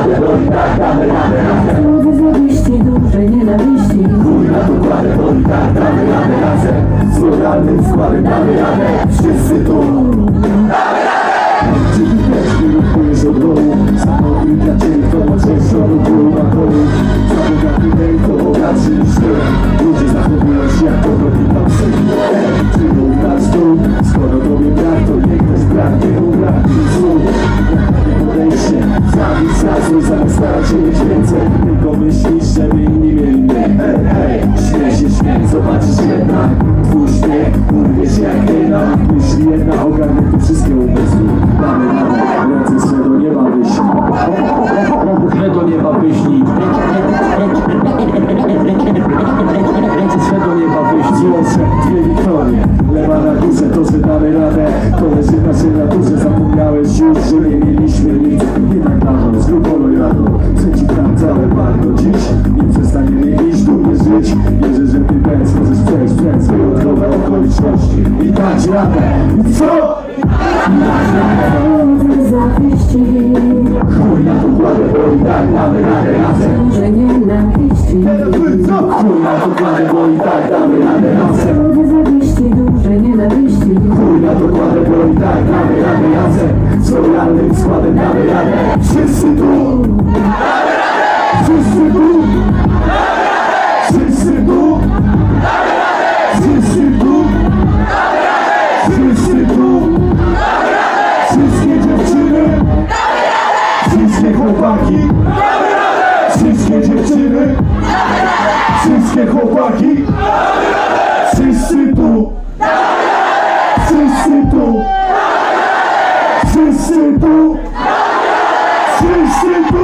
kładę, boli tak, damy radę razem Słowy zawiści, duże nienawiści Chuj na to kładę, boli tak, damy radę razem Z pluralnym składem damy radę Wszyscy tu Damy radę! Mieć więcej Tylko myślisz, żeby inni mieli mniej Hej, hej, śmiej się śmiej, zobaczysz jednak Twój śmiech, urwie się jak hejna Jeśli jedna ogarnie tu wszystkie umysły. Mamy radę, wyjątkowe okoliczności I dać radę I co? Zawiści, Chuj na to kładę, bo i tak damy radę razem że nienawiści Chuj na to kładę, bo i tak damy radę razem Ludzie zawiści, duże nienawiści Chuj na bo i tak damy radę razem Z lojalnym składem damy radę! Wszyscy tu! Chłopaki! Wszystkie dziewczyny! Wszystkie chłopaki! Wszyscy tu! Wszyscy tu! Wszyscy tu! Wszyscy tu!